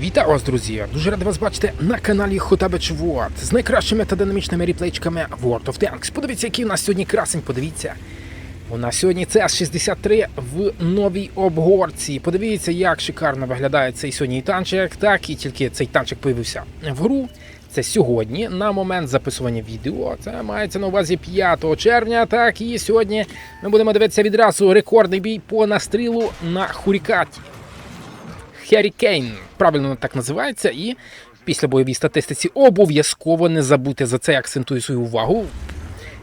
Вітаю вас, друзі! Дуже радий вас бачити на каналі Хотабич World з найкращими та динамічними ріплейчиками World of Tanks. Подивіться, який у нас сьогодні красень, подивіться. У нас сьогодні CS-63 в новій обгорці. Подивіться, як шикарно виглядає цей сьогодні танчик. Так, і тільки цей танчик появився в гру. Це сьогодні, на момент записування відео. Це мається на увазі 5 червня. Так, і сьогодні ми будемо дивитися відразу рекордний бій по настрілу на Хурікаті. Hurricane, правильно так називається, і після бойовій статистиці обов'язково не забудьте за це акцентую свою увагу.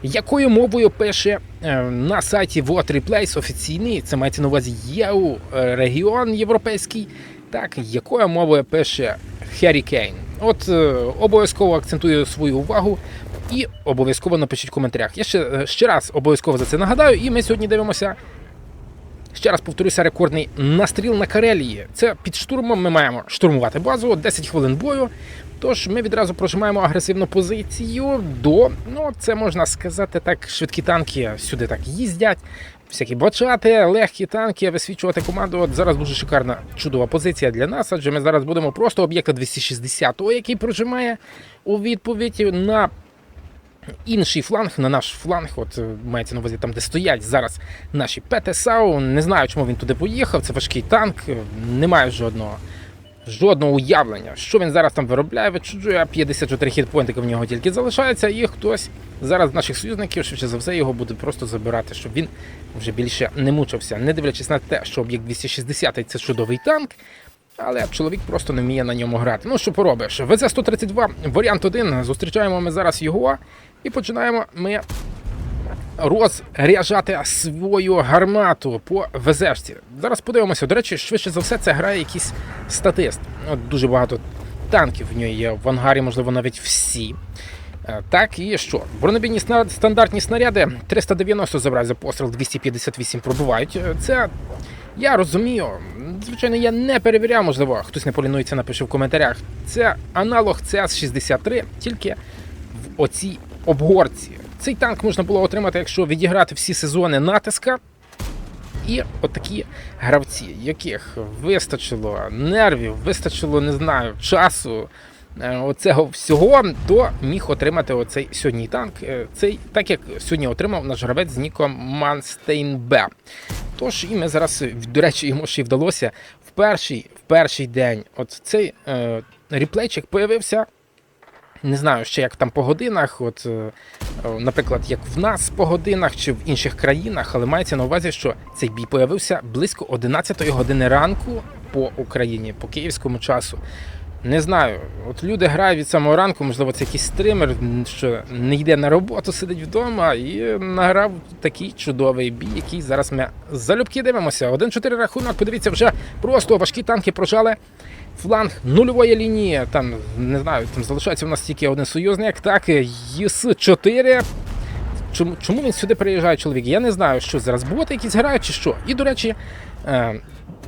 Якою мовою пише е, на сайті What Replace офіційний, це мається на увазі ЄУ е, регіон європейський, так, якою мовою пише Hurricane. От е, обов'язково акцентую свою увагу і обов'язково напишіть в коментарях. Я ще, ще раз обов'язково за це нагадаю, і ми сьогодні дивимося Ще раз повторюся, рекордний настріл на Карелії. Це під штурмом ми маємо штурмувати базу, 10 хвилин бою. Тож ми відразу прожимаємо агресивну позицію до, ну це можна сказати так, швидкі танки сюди так їздять. Всякі бачати, легкі танки, висвічувати команду. От зараз дуже шикарна чудова позиція для нас, адже ми зараз будемо просто об'єкта 260, який прожимає у відповідь на інший фланг, на наш фланг, от е, мається на увазі там, де стоять зараз наші ПТСАУ. Не знаю, чому він туди поїхав. Це важкий танк, е, немає жодного. Жодного уявлення, що він зараз там виробляє, відчуджує 54 хітпоінтика в нього тільки залишається, і хтось зараз з наших союзників, швидше за все, його буде просто забирати, щоб він вже більше не мучився, не дивлячись на те, що об'єкт 260 це чудовий танк, але чоловік просто не вміє на ньому грати. Ну що поробиш? ВЗ-132, варіант 1. Зустрічаємо ми зараз його і починаємо ми розряджати свою гармату по ВЗшці. Зараз подивимося. До речі, швидше за все, це грає якийсь статист. От дуже багато танків в нього є в ангарі, можливо, навіть всі. Е, Так, і що? Бронебійні стандартні снаряди 390 забирають за постріл, 258 пробувають. Е, Це я розумію. Звичайно, я не перевіряв, можливо, хтось не полінується, напише в коментарях. Це аналог CS-63, тільки в оцій обгорці. Цей танк можна було отримати, якщо відіграти всі сезони натиска. І отакі гравці, яких вистачило нервів, вистачило, не знаю, часу е, оцього всього, то міг отримати оцей сьогодні танк. е, Цей, так як сьогодні отримав наш гравець з ніком Манстейн Б. Тож і ми зараз, до речі, йому ще й вдалося в перший, в перший день. От цей е, ріплейчик появився. Не знаю ще як там по годинах, от, е, е, наприклад, як в нас по годинах чи в інших країнах, але мається на увазі, що цей бій появився близько 11 години ранку по Україні, по київському часу. Не знаю, от люди грають від самого ранку, можливо, це якийсь стример, що не йде на роботу, сидить вдома і награв такий чудовий бій, який зараз ми залюбки дивимося. 1-4 рахунок, подивіться, вже просто важкі танки прожали фланг нульової лінії. Там не знаю, там залишається у нас тільки один союзник. Так, ЄС-4. Чому, чому він сюди приїжджає, чоловік? Я не знаю, що зараз боти якісь грають чи що. І, до речі, е,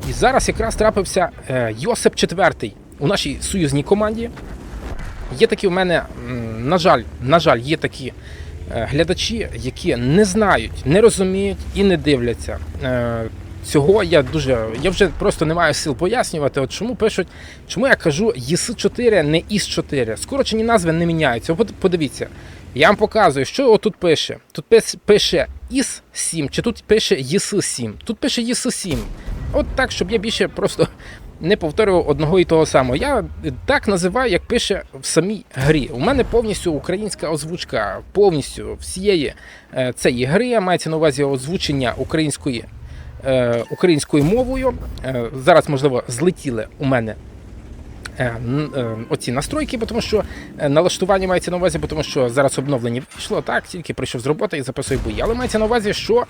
і зараз якраз трапився е, Йосип IV у нашій союзній команді. Є такі в мене, на жаль, на жаль, є такі е, глядачі, які не знають, не розуміють і не дивляться. Е, Цього я дуже. Я вже просто не маю сил пояснювати. От чому пишуть, чому я кажу ЄС4, не ІС4. Скорочені назви не міняються. От подивіться, я вам показую, що отут пише. Тут пише ІС7, чи тут пише ЄС7. Тут пише ЄС7. От так, щоб я більше просто не повторював одного і того самого. Я так називаю, як пише в самій грі. У мене повністю українська озвучка, повністю всієї е, цієї гри мається на увазі озвучення української е, українською мовою. Е, зараз, можливо, злетіли у мене оці настройки, тому що е, налаштування мається на увазі, тому що зараз обновлення вийшло, так, тільки прийшов з роботи і записую бої. Але мається на увазі, що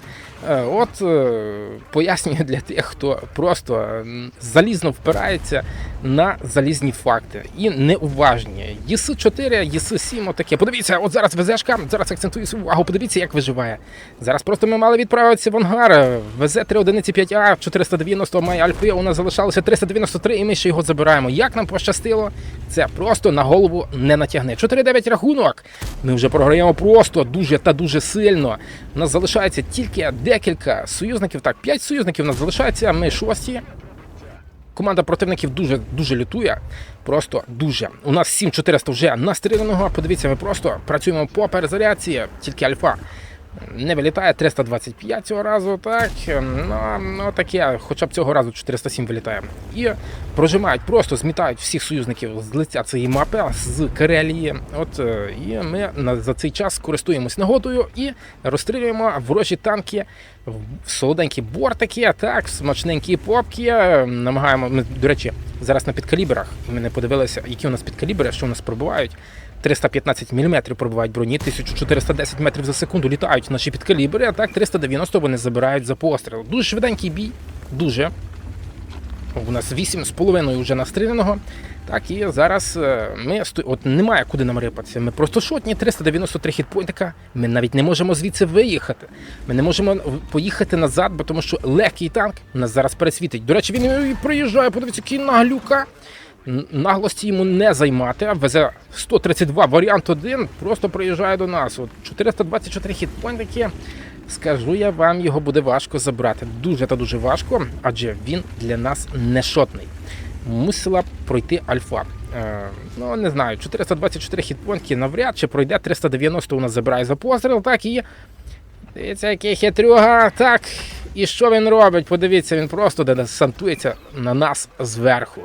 е, от е, пояснюю для тих, хто просто залізно впирається на залізні факти і неуважні. ЄС-4, ЄС-7, отаке. Подивіться, от зараз ВЗшка, зараз акцентую свою увагу, подивіться, як виживає. Зараз просто ми мали відправитися в ангар. ВЗ 3 одиниці 5А, 490 має Альпи, у нас залишалося 393, і ми ще його забираємо. Як нам пощастило, це просто на голову не натягне. 4-9 рахунок. Ми вже програємо просто дуже та дуже сильно. У нас залишається тільки декілька союзників. Так, 5 союзників у нас залишається, ми шості. Команда противників дуже дуже лютує. Просто дуже. У нас 7400 вже настріляного. Подивіться, ми просто працюємо по перезарядці, тільки альфа. Не вилітає 325 цього разу, так. Ну, ну таке, хоча б цього разу 407 вилітає. І прожимають, просто змітають всіх союзників з лиця цієї мапи, з Карелії. От е, і ми за цей час користуємось нагодою і розстрілюємо ворожі танки в солоденькі бортики, так, смачненькі попки. Намагаємо, ми, до речі, зараз на підкалібрах. Ми не подивилися, які у нас підкалібри, що у нас пробувають. 315 мм пробивають броні, 1410 метрів за секунду літають наші підкалібри, а так 390 вони забирають за постріл. Дуже швиденький бій, дуже. У нас 8,5 вже настріляного. Так, і зараз е, ми от немає куди нам рипатися. Ми просто шотні, 393 хітпойнтика. Ми навіть не можемо звідси виїхати. Ми не можемо поїхати назад, бо тому що легкий танк нас зараз пересвітить. До речі, він проїжджає, подивіться, який наглюка. Наглості йому не займати, а везе 132 варіант 1, просто приїжджає до нас. От 424 хітпойнтики. Скажу я вам, його буде важко забрати. Дуже та дуже важко, адже він для нас не шотний. Мусила пройти альфа. Е, ну, не знаю, 424 хітпойнтки навряд чи пройде 390 у нас забирає за постріл, так і. Дивіться, який хитрюга. Так. І що він робить? Подивіться, він просто десантується на нас зверху.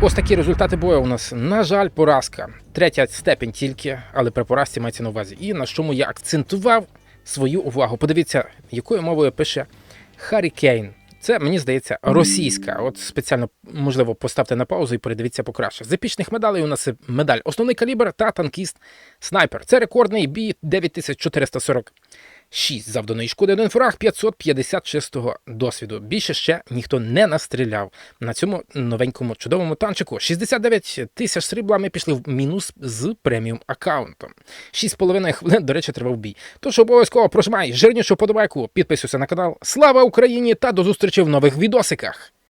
Ось такі результати бою у нас. На жаль, поразка. Третя степень тільки, але при поразці мається на увазі. І на чому я акцентував свою увагу. Подивіться, якою мовою пише Харі Кейн. Це мені здається російська. От спеціально можливо поставте на паузу і передивіться покраще. З епічних медалей у нас медаль основний калібр та танкіст снайпер. Це рекордний бій 9446 завданої шкоди, один фраг 550 чистого досвіду. Більше ще ніхто не настріляв на цьому новенькому чудовому танчику. 69 тисяч срібла ми пішли в мінус з преміум аккаунтом. 6,5 хвилин, до речі, тривав бій. Тож обов'язково прожимай жирнішу подобайку, підписуйся на канал. Слава Україні та до зустрічі в нових відосиках!